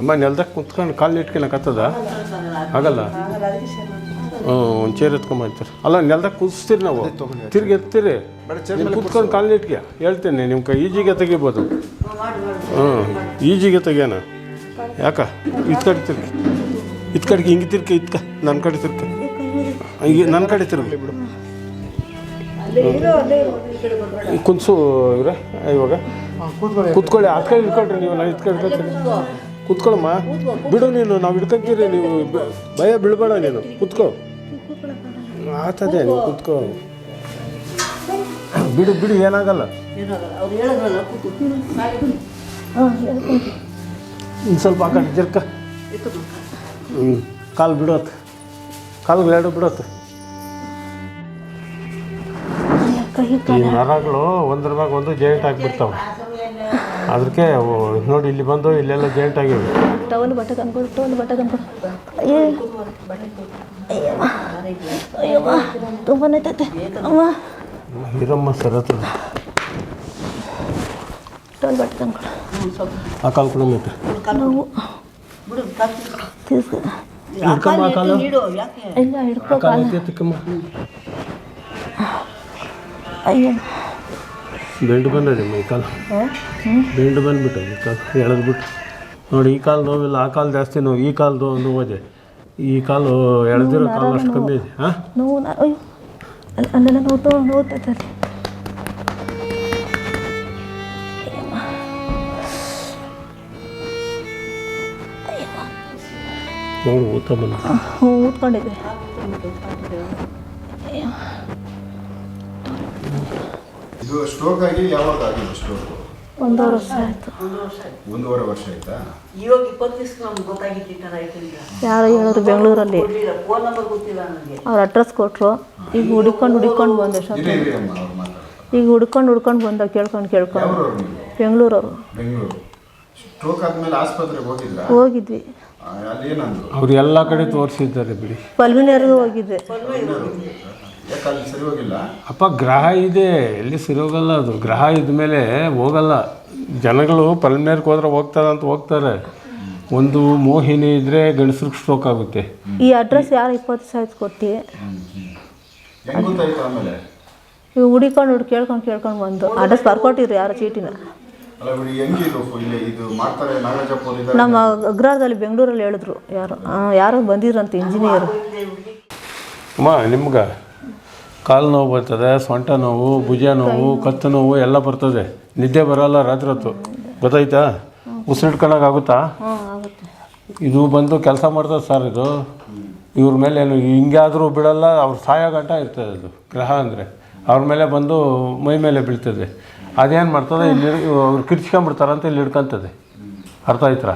ಅಮ್ಮ ನೆಲ್ದಾಗ ಕುತ್ಕೊಂಡು ಕಾಲು ಇಟ್ಕೊಳಕತ್ತದ ಆಗಲ್ಲ? ಹ್ಞೂ ಒಂದು ಚೇರ್ ಎತ್ಕೊಂಬಂತಾರೆ ಅಲ್ಲ ನೆಲ್ದಾಗ ಕುದಿಸ್ತೀರಿ ನಾವು. ತಿರ್ಗಿ ಎತ್ತೀರಿ. ಕುತ್ಕೊಂಡು ಕಾಲು ಇಟ್ಕೆ ಹೇಳ್ತೇನೆ ನಿಮ್ಮ ಕೈ ಈಜಿಗೆ ತೆಗಿಬೋದು. ಹ್ಞೂ ಈಜಿಗೆ ತೆಗಿಯೋಣ. ಯಾಕ? ಇದು ಕಡೆ ತಿರ್ಗಿ. ಇದು ಕಡೆಗೆ ಹಿಂಗೆ ತಿರ್ಕೆ ಇದ್ಕ ನನ್ನ ಕಡೆ ತಿರ್ಕೆ ಹಿಂಗೆ ನನ್ನ ಕಡೆ ತಿರ್ಗಿ. ಕುನ್ಸು ಇವ್ರೆ ಇವಾಗ. ಕುತ್ಕೊಳ್ಳಿ. ಆ ಕಡೆ ಇಟ್ಕೊಳ್ರಿ ನೀವು ನಾನು ಇದು ಕಡೆ ಕುತ್ಕೊಳ್ಳಮ್ಮ ಬಿಡು ನೀನು, ನಾವು ಹಿಡ್ಕೊಂತೀರಿ, ನೀವು ಭಯ ಬೀಳ್ಬೇಡ ನೀನು. ಕುತ್ಕೋ. ಆತದೆ ನೀವು ಕುತ್ಕೋ. ಬಿಡು ಬಿಡು, ಏನಾಗಲ್ಲ. ಇನ್ನು ಸ್ವಲ್ಪ ಆ ಕಡೆ ಜರ್ಕ. ಹ್ಞೂ ಕಾಲು ಬಿಡೋತ್. ಕಾಲು ಎರಡು ಬಿಡೋತ್. ಈ ನರಗಳು ಒಂದ್ರ ಮ್ಯಾಗ ಒಂದು ಜೈಂಟ್ ಆಗಿಬಿಡ್ತಾವೆ. ಅದಕ್ಕೆ ಅವು ನೋಡಿ ಇಲ್ಲಿ ಬಂದು ಇಲ್ಲೆಲ್ಲ ಜೇಂಟ್ ಆಗಿದೆ ಟವಲ್ ಬಟ್ಟೆ ತಂದ್ಕೊಡು ಟವಲ್ ಬಟ್ಟೆ ತಂದ್ಕೊಡು ಅಯ್ಯೋ ತುಂಬಾ ನೈತೈತೆ ಅಮ್ಮ. ಹಿರಮ್ಮ ಸರ್ ಹತ್ರ. ಟವಲ್ ಬಟ್ಟೆ ತಂದ್ಕೊಡು ಆ ಕಾಲು ಕೂಡ ಮತ್ತೆ ನಾವು ಹಿಡ್ಕಮ್ಮ ಆ ಕಾಲು. ಇಲ್ಲ ಹಿಡ್ಕೊ ಕಾಲು ಐತೆ ತಿಕ್ಕಮ್ಮ ಅಯ್ಯೋ. ಬೆಂಡು ಬಂದದೆ ಮೈ ಕಾಲು. ಬೆಂಡು ಬಂದ್ಬಿಟ್ಟು ಈ ಕಾಲು ಎಳೆದ್ಬಿಟ್ಟು. ನೋಡಿ ಈ ಕಾಲು ನೋವಿಲ್ಲ ಆ ಕಾಲು ಜಾಸ್ತಿ ನೋವು ಈ ಕಾಲು ನೋವಿದೆ. ಈ ಕಾಲು ಎಳೆದಿರೋ ಕಾಲು ಅಷ್ಟು ಕಮ್ಮಿ ಇದೆ. ಹಾಂ? ಅಲ್ಲೆಲ್ಲ ನೋವು ಅಲ್ಲಿ ನೋಡು ಊತ ಬಂದ ಹ್ಞೂ ಊದ್ಕೊಂಡಿದೆ ಇದು ಸ್ಟ್ರೋಕ್ ಆಗಿ ಯಾವಾಗ ಆಗಿದೆ ಸ್ಟ್ರೋಕ್ ಒಂದೂವರೆ ವರ್ಷ ಆಯ್ತು. ಒಂದೂವರೆ ವರ್ಷ ಆಯ್ತಾ? ಇವಾಗ ಇಪ್ಪತ್ತು ದಿವಸ ನಮ್ಗೆ ಗೊತ್ತಾಗಿತ್ತು ಈ ಥರ ಐತೆ ಅಂತ ಯಾರೋ ಹೇಳಿದ್ರು ಬೆಂಗಳೂರಲ್ಲಿ. ಕೊಡ್ಲಿಲ್ಲ. ಫೋನ್ ನಂಬರ್ ಗೊತ್ತಿಲ್ಲ ನನಗೆ. ಅವ್ರ ಅಡ್ರೆಸ್ ಕೊಟ್ಟರು ಈಗ ಹುಡ್ಕೊಂಡು ಹುಡ್ಕೊಂಡು ಬಂದೆ ಇರಿ ಇರಿ ಅಮ್ಮ ಅವ್ರು ಮಾತಾಡ್ತಾರೆ. ಈಗ ಹುಡ್ಕೊಂಡು ಹುಡ್ಕೊಂಡು ಬಂದ ಕೇಳ್ಕೊಂಡು ಕೇಳ್ಕೊಂಡು. ಯಾವ್ರವ್ರು ನೀವು? ಬೆಂಗಳೂರವರು. ಬೆಂಗಳೂರು. ಸ್ಟ್ರೋಕ್ ಆದ್ಮೇಲೆ ಆಸ್ಪತ್ರೆಗೆ ಹೋಗಿದ್ರಾ? ಹೋಗಿದ್ವಿ. ಆ, ಅಲ್ಲಿ ಏನಂದ್ರು? ಅವ್ರು ಎಲ್ಲ ಕಡೆ ತೋರಿಸಿದ್ದಾರೆ ಬಿಡಿ. ಹೋಗಿದ್ವಿ ಹೋಗಿದ್ದೆ. ಯಾಕೆ ಅಲ್ಲಿ ಸರಿ ಹೋಗಿಲ್ಲ ಅಪ್ಪ ಗ್ರಹ ಇದೆ. ಎಲ್ಲಿ ಸಿರೋಗಲ್ಲ ಅದು. ಗ್ರಹ ಇದ್ಮೇಲೆ ಹೋಗಲ್ಲ. ಜನಗಳು ಪಲ್ಮೇರ್ಗೆ ಹೋದ್ರೆ ಹೋಗ್ತಾರೆ ಅಂತ ಹೋಗ್ತಾರೆ. ಒಂದು ಮೋಹಿನಿ ಇದ್ದರೆ ಗಂಡಸ್ರಿಗೆ ಸ್ಟ್ರೋಕ್ ಆಗುತ್ತೆ. ಈ ಅಡ್ರೆಸ್ ಯಾರು ಇಪ್ಪತ್ತು ಸಾವಿರ ಕೊಟ್ಟು? ಹೆಂಗ್ ಗೊತ್ತಾಯ್ತು ಆಮೇಲೆ? ಹುಡಿಕೊಂಡು ಹುಡುಕಿ ಕೇಳ್ಕೊಂಡು ಕೇಳ್ಕೊಂಡು ಬಂದು. ಅಡ್ರೆಸ್ ಬರ್ಕೊಟ್ಟಿದ್ರು ಯಾರು ಚೀಟಿನ? ಅಲ್ಲ ಬಿಡಿ ಇಲ್ಲಿ ಇದು ಮಾಡ್ತಾರೆ? ನಾಗರಾಜಪ್ಪ ಅವ್ರು ಇದ್ದಾರೆ ನಮ್ಮ ಅಗ್ರಹಾರದಲ್ಲಿ ಬೆಂಗಳೂರಲ್ಲಿ ಹೇಳಿದ್ರು ಯಾರು. ಆ, ಯಾರೋ ಬಂದಿದ್ರಂತೆ ಇಂಜಿನಿಯರು ಅಮ್ಮ ನಿಮ್ಗೆ? ಕಾಲು ನೋವು ಬರ್ತದೆ ಸೊಂಟ ನೋವು ಭುಜ ನೋವು ಕತ್ತು ನೋವು ಎಲ್ಲ ಬರ್ತದೆ. ನಿದ್ದೆ ಬರಲ್ಲ ರಾತ್ರಿ ಹೊತ್ತು. ಗೊತ್ತಾಯ್ತಾ? ಆಗುತ್ತೆ? ಇದು ಬಂದು ಕೆಲಸ ಮಾಡ್ತದೆ ಸರ್ ಇದು. ಇವ್ರ ಮೇಲೆ ಏನು ಹಿಂಗಾದರೂ ಬಿಡಲ್ಲ ಅವ್ರು ಸಾಯೋ ಗಂಟ ಇರ್ತದೆ ಅದು ಗ್ರಹ ಅಂದರೆ. ಅವ್ರ ಮೇಲೆ ಬಂದು ಮೈ ಮೇಲೆ ಬೀಳ್ತದೆ. ಅದೇನು ಮಾಡ್ತದೆ ಇಲ್ಲಿ ಅವ್ರು ಕಿರ್ಚ್ಕೊಂಬಿಡ್ತಾರಂತ ಇಲ್ಲಿ ಹಿಡ್ಕೊಂತದೆ. ಅರ್ಥ ಆಯ್ತಾ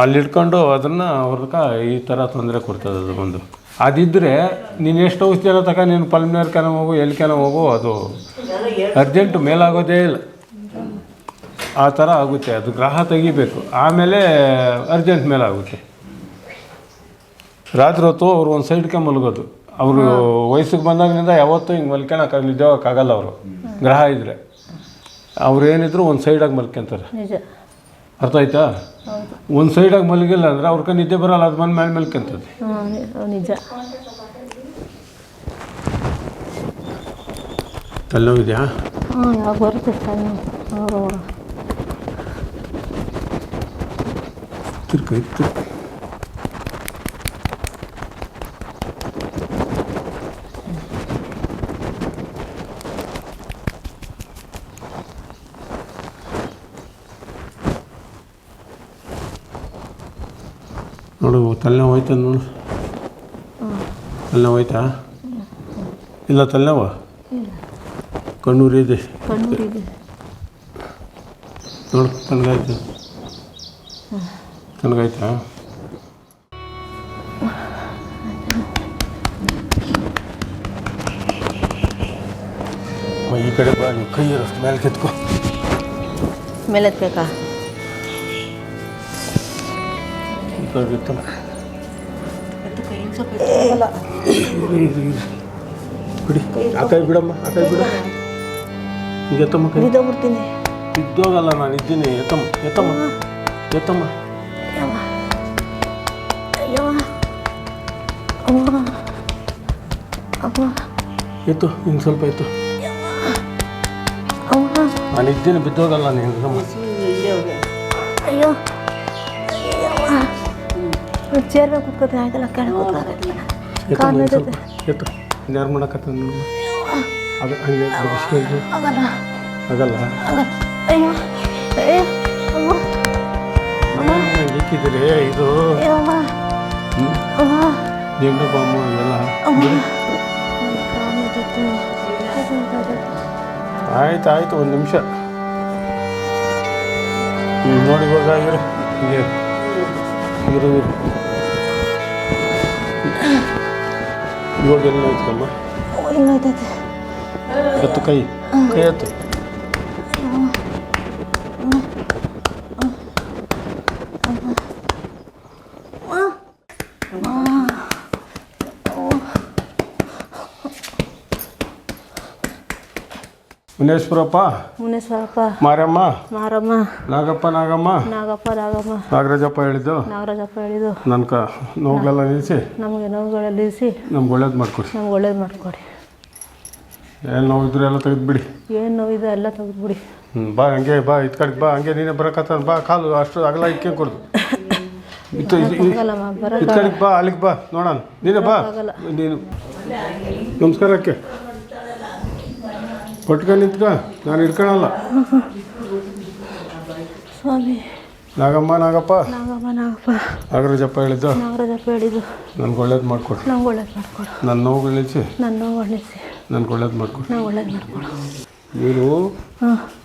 ಅಲ್ಲಿ ಹಿಡ್ಕೊಂಡು ಅದನ್ನು ಅವ್ರಕ್ಕೆ ಈ ಥರ ತೊಂದರೆ ಕೊಡ್ತದೆ ಅದು ಒಂದು ಅದಿದ್ದರೆ ನೀನು ಎಷ್ಟು ಔಷಧಿ ತಕ ನೀನು ಪಲ್ಮಿನರ್ ಕೆನ ಹೋಗು ಎಲ್ಲಿ ಕೆನ ಹೋಗು ಅದು ಅರ್ಜೆಂಟ್ ಮೇಲಾಗೋದೇ ಇಲ್ಲ. ಆ ಥರ ಆಗುತ್ತೆ ಅದು ಗ್ರಹ ತೆಗಿಬೇಕು. ಆಮೇಲೆ ಅರ್ಜೆಂಟ್ ಮೇಲಾಗುತ್ತೆ. ರಾತ್ರಿ ಹೊತ್ತು ಅವರು ಒಂದು ಸೈಡ್ಗೆ ಮಲಗೋದು. ಅವರು ವಯಸ್ಸಿಗೆ ಬಂದಾಗಿನಿಂದ ಯಾವತ್ತೂ ಹಿಂಗೆ ಮಲ್ಕೊಳಕ್ಕೆ ನಿಜವಾಗಕ್ಕಾಗಲ್ಲ ಅವರು. ಗ್ರಹ ಇದ್ದರೆ ಅವ್ರು ಏನಿದ್ರು ಒಂದು ಸೈಡಾಗಿ ಮಲ್ಕೊಂತಾರೆ ಅರ್ಥ ಆಯ್ತಾ? ಒಂದು ಸೈಡಾಗಿ ಮಲಗಿಲ್ಲ ಆದ್ರೆ ಅವ್ರ ಕೈ ನಿದ್ದೆ ಬರಲ್ಲ ಅದು ಬಂದು ಮೇಲೆ ಮಲ್ಕೊಂತದೆ. ಹ್ಞೂ ನಿಜ. ತಲೆನೋವಿದೆಯಾ? ಹ್ಞೂ ಯಾವಾಗ ಬರುತ್ತೆ ಅವರು ತಿರ್ಕ. ನೋಡು ತಲೆನೋವು ಹೋಯ್ತು ನೋಡು. ತಲೆನೋವು ಹೋಯ್ತಾ? ಇಲ್ಲ ತಲೆನೋವು? ಕಣ್ಣೂರಿದೆ ನೋಡು ತನಗಾಯ್ತು. ತನಗಾಯ್ತಾ? ಈ ಕಡೆ ಬಾ ನೀವು ಕೈ ಮೇಲೆ ಕೆತ್ಕೋ ಮೇಲೆ ಎತ್ಬೇಕಾ ಇರಿ. ಬಿಡಿ. ಆ ಕೈ ಬಿಡಮ್ಮ ಆ ಕೈ ಬಿಡ. ಈಗ ಎತ್ತಮ್ಮ ಕೈ. ಬಿದ್ದೋಗ್ಬಿಡ್ತೀನಿ. ಇದ್ದೋಗಲ್ಲ ನಾನು ಇದ್ದೀನಿ. ಎತ್ತಮ್ಮ ಎತ್ತಮ್ಮ ಎತ್ತಮ್ಮ. ಎತ್ತು ಇನ್ನು ಸ್ವಲ್ಪ ಅವ್ವ ನಾನು ಇದ್ದೀನಿ ಬಿದ್ದೋಗಲ್ಲ ನೀನು. ಅಯ್ಯೋ. ಚೇರ್ ಮೇಲೆ ಕೂತ್ಕೋತೀನಿ ಆಯ್ತಲ್ಲ ಕೆಳಗೆ ಕೂತ್ಕೋತೀನಿ ಎತ್ತು ಕಾಲು ಎತ್ತು. ಯಾರು ಮಾಡಕತ್ತ ಅದು ಹಂಗೆ ಇದು. ಆಗಲ್ಲ. ಆಗಲ್ಲ? ಆಗಲ್ಲ ಅಯ್ಯೋ ಇದು? ಜೆಂಡು ಬಾಂಬು ಇವೆಲ್ಲ. ಆಯ್ತು ಆಯ್ತು ಒಂದು ನಿಮಿಷ. ನೋಡಿ ಇವಾಗ ಹೀಗೆ. ಇರು ಇರು ಇವಾಗ ಎಲ್ಲ ಐತಮ್ಮ ಅವ್ವ, ಹಿಂಗೈತೈತೆ ಎತ್ತು ಕೈ ಕೈ ಎತ್ತು ಮುನೇಶ್ವರಪ್ಪ? ಮುನೇಶ್ವರಪ್ಪ. ಮಾರಮ್ಮ? ಮಾರಮ್ಮ. ನಾಗಪ್ಪ ನಾಗಮ್ಮ? ನಾಗಪ್ಪ ನಾಗಮ್ಮ. ನಾಗರಾಜಪ್ಪ ಹೇಳಿದ್ದು? ನಾಗರಾಜಪ್ಪ ಹೇಳಿದ್ದು. ನನ್ನ ಕ ನೋವುಗಳೆಲ್ಲ ನಿಲ್ಲಿಸಿ? ನಮಗೆ ನೋವುಗಳೆಲ್ಲ ನಿಲ್ಲಿಸಿ. ನಮ್ಗೆ ಒಳ್ಳೇದು ಮಾಡಿಕೊಡಿ. ನಮ್ಗೆ ಒಳ್ಳೇದು ಮಾಡಿಕೊಡಿ. ಏನು ನೋವಿದ್ರೆ ಎಲ್ಲ ತೆಗೆದುಬಿಡಿ. ಏನು ನೋವಿದೆ ಎಲ್ಲ ತೆಗೆದುಬಿಡಿ. ಹ್ಞೂ ಬಾ ಹಂಗೆ ಬಾ ಇದು ಕಡೆ ಬಾ ಹಂಗೆ ನೀನೇ ಬರೋಕತ್ತ ಬಾ ಕಾಲು ಅಷ್ಟು ಅಗಲ ಇಕ್ಕೇ ಕೊಡ್ದು. ಇತ್ತು ಇದು ಕಡೆಗೆ ಬಾ ಅಲ್ಲಿಗೆ ಬಾ ನೋಡೋಣ. ನೀನೇ ಬಾ. ನೀನು. ನಮಸ್ಕಾರಕ್ಕೆ. ಕೊಟ್ಕ ನಿಂತ್ಕ. ನಾನು ಇಟ್ಕೊಳಲ್ಲ ಸ್ವಾಮಿ. ನಾಗಮ್ಮ ನಾಗಪ್ಪ. ನಾಗಮ್ಮ ನಾಗಪ್ಪ. ನಾಗರಾಜಪ್ಪ ಹೇಳಿದ್ದು. ನಾಗರಾಜಪ್ಪ ಹೇಳಿದ್ದು. ನನ್ಗೆ ಒಳ್ಳೇದು ಮಾಡ್ಕೊಡು. ನಂಗೆ ಒಳ್ಳೇದು ಮಾಡ್ಕೊಡು. ನನ್ನ ನೋವುಗಳು ನಿಲ್ಲಿಸಿ. ನನ್ನ ನೋವು ಒಳ್ಳೆಸಿ ನನ್ಗೆ ಒಳ್ಳೇದು ಮಾಡ್ಕೊಡು. ನಾನು ಒಳ್ಳೇದು ಮಾಡ್ಕೊಡು. ನೀನು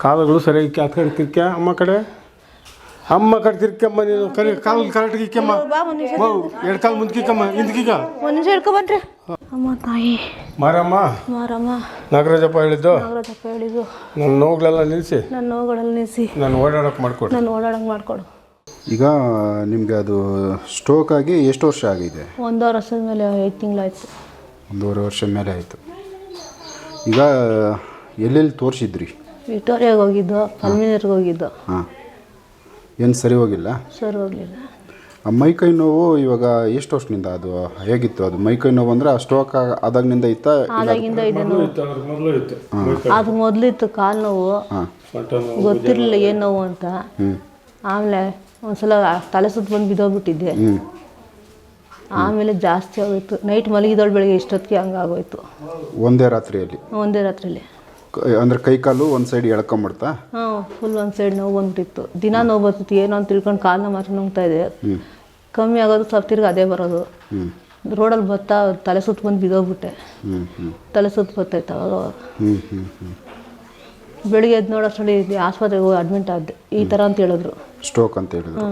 ಕಾಲುಗಳು ಸರಿಯಾಗಿ ಆ ಕಡೆ ತಿರ್ಕ್ಯ ಅಮ್ಮ ಕಡೆ? ಅಮ್ಮ ಕಡೆ ತಿರ್ಕಮ್ಮ ನೀನು. ಕರೆ ಕಾಲು ಕರೆಕ್ಟ್ ಇಕ್ಕಮ್ಮ ಎರಡು ಕಾಲು ಮುಂದ್ಕಿಕ್ಕಮ್ಮ ಹಿಂದ್ಕಿಗ. ಒಂದು ನಿಮಿಷ ಹಿಡ್ಕೊಬನ್ರಿ ಅಮ್ಮ ತಾಯಿ. ಮಾರಮ್ಮ. ಮಾರಮ್ಮ. ನಾಗರಾಜಪ್ಪ ಹೇಳಿದ್ದು? ನಾಗರಾಜಪ್ಪ ಹೇಳಿದ್ದು. ನನ್ನ ನೋವುಗಳೆಲ್ಲ ನಿಲ್ಲಿಸಿ ನನ್ನ ನೋವುಗಳಲ್ಲಿ ನಿಲ್ಲಿಸಿ ನಾನು ಓಡಾಡೋಕೆ ಮಾಡಿಕೊಡಿ. ನಾನು ಓಡಾಡಂಗೆ ಮಾಡಿಕೊಡು. ಈಗ ನಿಮಗೆ ಅದು ಸ್ಟ್ರೋಕ್ ಆಗಿ ಎಷ್ಟು ವರ್ಷ ಆಗಿದೆ? ಒಂದೂವರೆ ವರ್ಷದ ಮೇಲೆ ಐದು ತಿಂಗಳಾಯ್ತು. ಒಂದೂವರೆ ವರ್ಷ ಮೇಲೆ ಆಯಿತು. ಈಗ ಎಲ್ಲೆಲ್ಲಿ ತೋರಿಸಿದ್ರಿ? ವಿಕ್ಟೋರಿಯಾಗೆ ಹೋಗಿದ್ದು ಪಲ್ಮಿನರ್ಗೆ ಹೋಗಿದ್ದು. ಹಾಂ. ಏನು ಸರಿ ಹೋಗಿಲ್ಲ? ಸರಿ ಹೋಗಲಿಲ್ಲ. ಮೈಕೈ ನೋವು ಇವಾಗ ಎಷ್ಟು ವರ್ಷದಿಂದ ಅದು ಹೇಗಿತ್ತು? ಅದು ಮೈಕೈ ನೋವು ಅಂದ್ರೆ ಸ್ಟ್ರೋಕ್ ಆದಾಗಿನಿಂದ ಇತ್ತಾ? ಆದಾಗಿಂದ ಇದೆ ನೋವು. ಮೊದಲು ಇತ್ತು. ಅದು ಮೊದಲಿತ್ತು ಕಾಲು ನೋವು. ಗೊತ್ತಿರಲಿಲ್ಲ ಏನು ನೋವು ಅಂತ. ಆಮೇಲೆ ಒಂದ್ಸಲ ತಲೆ ಸುತ್ತ ಬಂದು ಬಿದ್ದೋಗ್ಬಿಟ್ಟಿದ್ದೆ. ಆಮೇಲೆ ಜಾಸ್ತಿ ಆಗೋಯ್ತು. ನೈಟ್ ಮಲಗಿದಳು ಬೆಳಿಗ್ಗೆ ಇಷ್ಟೊತ್ತಿಗೆ ಹಂಗಾಗೋಯ್ತು. ಒಂದೇ ರಾತ್ರಿಯಲ್ಲಿ. ಒಂದೇ ರಾತ್ರಿಲಿ. ಕ- ಅಂದ್ರೆ ಕೈ ಕಾಲು ಒಂದು ಸೈಡ್ ಎಳ್ಕೊಂಬಿಡ್ತಾ? ಹಾಂ ಫುಲ್ ಒಂದು ಸೈಡ್ ನೋವು ಬಂದ್ಬಿಟ್ಟಿತ್ತು. ದಿನ ನೋವು ಬರ್ತಿತ್ತು ಏನೋ ಅಂತ ತಿಳ್ಕೊಂಡು ಕಾಲನ್ನ ಮಾತ್ರ ನುಂಗ್ತಾ ಇದೆ. ಕಮ್ಮಿ ಆಗೋದು ಸ್ವಲ್ಪ ತಿರ್ಗಿ ಅದೇ ಬರೋದು. ರೋಡಲ್ಲಿ ಬತ್ತಾ ತಲೆ ಸುತ್ತ ಬಂದು ಬಿದ್ದೋಗ್ಬಿಟ್ಟೆ. ತಲೆ ಸುತ್ತ ಬರ್ತೈತೆ ಅವಾಗ ಬೆಳಿಗ್ಗೆ ಎದ್ದು ನೋಡೋಷ್ಟರಲ್ಲಿ ಆಸ್ಪತ್ರೆಗೆ ಹೋಗಿ ಅಡ್ಮಿಟ್ ಆದ್ದೆ ಈ ಥರ ಅಂತ ಹೇಳಿದ್ರು. ಸ್ಟ್ರೋಕ್ ಅಂತ ಹೇಳಿದ್ರು.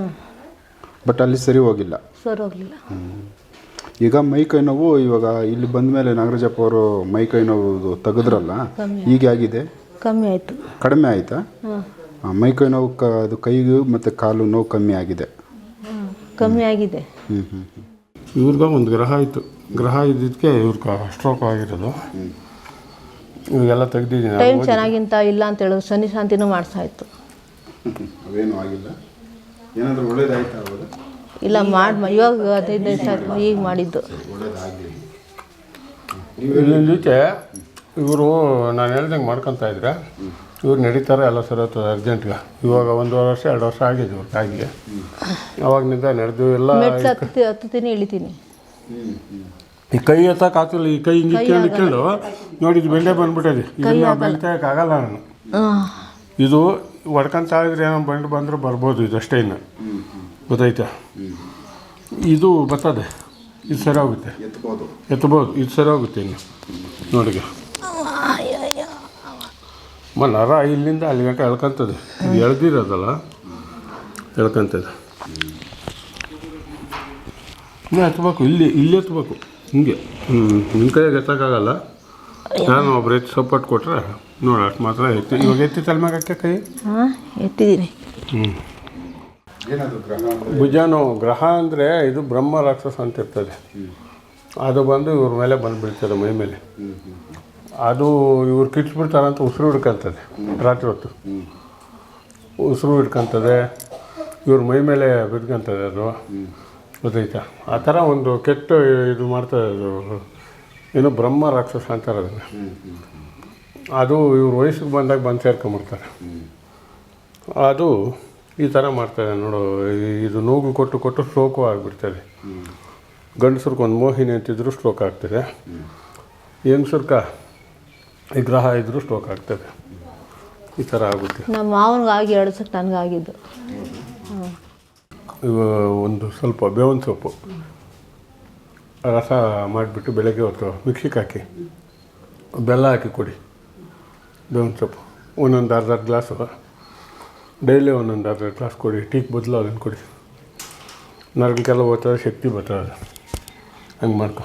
ಬಟ್ ಅಲ್ಲಿ ಸರಿ ಹೋಗಿಲ್ಲ. ಸರಿ ಹೋಗಲಿಲ್ಲ. ಈಗ ಮೈ ಕೈ ನೋವು ಇವಾಗ ಇಲ್ಲಿ ಬಂದ ಮೇಲೆ ನಾಗರಾಜಪ್ಪ ಅವರು ಮೈ ಕೈ ನೋವು ತೆಗೆದ್ರಲ್ಲ ಹೀಗೆ ಆಗಿದೆ? ಕಮ್ಮಿ ಆಯಿತು. ಕಡಿಮೆ ಆಯಿತಾ? ಹಾಂ. ಮೈ ಕೈ ನೋವು ಕ ಅದು ಕೈಗೂ ಮತ್ತು ಕಾಲು ನೋವು ಕಮ್ಮಿ ಆಗಿದೆ. ಕಮ್ಮಿ ಆಗಿದೆ. ಹ್ಞೂ ಹ್ಞೂ ಹ್ಞೂ ಇವ್ರಿಗೆ ಒಂದು ಗ್ರಹ ಇತ್ತು ಗ್ರಹ ಇದ್ದಿದ್ದಕ್ಕೆ ಇವ್ರಿಗೆ ಸ್ಟ್ರೋಕ್ ಆಗಿರೋದು. ಇವಾಗೆಲ್ಲ ತೆಗ್ದಿದ್ದೀನಿ. ಟೈಮ್ ಚೆನ್ನಾಗಿಂತ ಇಲ್ಲ ಅಂತ ಶನಿ ಶಾಂತಿನೂ ಮಾಡ್ಸಾ ಇತ್ತು ಅವೇನು ಆಗಿಲ್ಲ. ಏನಾದರೂ ಒಳ್ಳೇದಾಯ್ತಾ ಅವಾಗ ಇಲ್ಲ ಮಾಡಿ ಇವಾಗ ಹದಿನೈದು ದಿವಸ ಆಯ್ತು ಈಗ ಮಾಡಿದ್ದು. ಜೊತೆ ಇವರು ನಾನು ಹೇಳ್ದಂಗೆ ಮಾಡ್ಕೊತಾ ಇದ್ರೆ ಇವ್ರು ನಡೀತಾರೆ ಎಲ್ಲ ಸರಿ ಹೋಗ್ತದೆ ಅರ್ಜೆಂಟ್ಗೆ ಇವಾಗ ಒಂದೂವರೆ ವರ್ಷ ಎರಡು ವರ್ಷ ಆಗಿದೆ ಇವ್ರ ಕಾಯಿಗೆ. ಅವಾಗಿನಿಂದ ನಡೆದು ಎಲ್ಲ ಹತ್ತಿ ಹತ್ತುತ್ತೀನಿ ಇಳಿತೀನಿ. ಈ ಕೈ ಎತ್ತಕ್ಕೆ ಆಗ್ತಿಲ್ಲ ಈ ಕೈ ಹಿಂಗೆ ಇಟ್ಕೊಂಡು ಇಟ್ಕೊಂಡು ನೋಡಿ ಇದು ಬೆಂಡೆ ಬಂದ್ಬಿಟ್ಟಿದೆ. ಇದನ್ನ ಬೆಳ್ತಕ್ಕೆ ಆಗಲ್ಲ. ನಾನು. ಇದು ಹೊಡ್ಕೊಂತ ಇದ್ರೆ ಏನೋ ಬಂಡು ಬಂದರೂ ಬರ್ಬೋದು ಇದು ಅಷ್ಟೇ ಇನ್ನು. ಗೊತ್ತಾಯ್ತಾ? ಇದು ಬರ್ತದೆ. ಇದು ಸರಿ ಹೋಗುತ್ತೆ. ಎತ್ಬೋದು. ಎತ್ತಬೋದು ಇದು ಸರಿ ಹೋಗುತ್ತೆ ಇನ್ನು. ನೋಡಿ ಮ ನರ ಇಲ್ಲಿಂದ ಅಲ್ಲಿ ಗಂಟೆ ಎಳ್ಕೊಂತದೆ. ಇದು ಎಳ್ದಿರೋದಲ್ಲ? ಎಳ್ಕೊಂತದೆ. ಇನ್ನೂ ಎತ್ತಬೇಕು ಇಲ್ಲಿ ಇಲ್ಲಿ ಎತ್ತಬೇಕು ಹಿಂಗೆ. ಹ್ಞೂ ನಿಮ್ಮ ಕೈಯಾಗ ಎತ್ತಕ್ಕಾಗಲ್ಲ. ನಾನು ಒಬ್ರು ಎತ್ತಿ ಸಪೋರ್ಟ್ ಕೊಟ್ಟರೆ ನೋಡಿ ಅಷ್ಟು ಮಾತ್ರ ಎತ್ತಿ. ಇವಾಗ ಎತ್ತಿ ತಲೆಮಾಗಕ್ಕೆ ಕೈ? ಹಾಂ ಎತ್ತಿದ್ದೀನಿ. ಹ್ಞೂ ಏನದು ಗ್ರಹ ಅಂದರೆ ಭುಜಾನು ಗ್ರಹ ಅಂದರೆ ಇದು ಬ್ರಹ್ಮ ರಾಕ್ಷಸ ಅಂತ ಇರ್ತದೆ. ಅದು ಬಂದು ಇವ್ರ ಮೇಲೆ ಬಂದುಬಿಡ್ತದೆ ಮೈ ಮೇಲೆ. ಅದು ಇವ್ರು ಕಿಚ್ಬಿಡ್ತಾರಂತ ಉಸಿರು ಹಿಡ್ಕೊಂತದೆ ರಾತ್ರಿ ಹೊತ್ತು. ಉಸಿರು ಹಿಡ್ಕೊಂತದೆ ಇವ್ರ ಮೈ ಮೇಲೆ ಬಿದ್ಕೊಂತದೆ ಅದು. ಗೊತ್ತಾಯ್ತಾ? ಆ ಥರ ಒಂದು ಕೆಟ್ಟ ಇದು ಮಾಡ್ತದೆ ಅದು ಏನು ಬ್ರಹ್ಮ ರಾಕ್ಷಸ ಅಂತಾರೆ ಅದನ್ನು ಅದು ಇವ್ರ ವಯಸ್ಸಿಗೆ ಬಂದಾಗ ಬಂದು ಸೇರ್ಕೊಂಬಿಡ್ತಾರೆ. ಅದು ಈ ಥರ ಮಾಡ್ತಾರೆ ನೋಡು ಇದು ನೋವು ಕೊಟ್ಟು ಕೊಟ್ಟು ಸ್ಟ್ರೋಕು ಆಗಿಬಿಡ್ತದೆ. ಗಂಡಸ್ರಿಗೆ ಒಂದು ಮೋಹಿನಿ ಅಂತಿದ್ರು ಸ್ಟ್ರೋಕ್ ಆಗ್ತದೆ. ಹೆಂಗಸ್ರಕ ಈ ಗ್ರಹ ಇದ್ದರೂ ಸ್ಟ್ರೋಕ್ ಆಗ್ತದೆ. ಈ ಥರ ಆಗುತ್ತೆ. ನಮ್ಮ ಮಾವನಿಗಾಗಿ ಎರಡು ಸಕ್ ನನಗಾಗಿದ್ದು. ಇವ ಒಂದು ಸ್ವಲ್ಪ ಬೇವಿನ ಸೊಪ್ಪು. ರಸ ಮಾಡಿಬಿಟ್ಟು ಬೆಳಗ್ಗೆ ಹೊತ್ತು ಮಿಕ್ಸಿಗೆ ಹಾಕಿ ಬೆಲ್ಲ ಹಾಕಿ ಕೊಡಿ. ಬೇವಿನ ಸೊಪ್ಪು. ಒಂದೊಂದು ಅರ್ಧ ಗ್ಲಾಸು. ಡೈಲಿ ಒಂದೊಂದು ಅರ್ಧ ಗ್ಲಾಸ್ ಕೊಡಿ, ಟೀಕ್ ಬದಲು ಅದನ್ನು ಕೊಡಿ. ನರಗಳು ಕೆಲವು ಓದ್ತಾರೆ, ಶಕ್ತಿ ಬರ್ತದೆ ಹಂಗೆ ಮಾಡ್ಕೊ.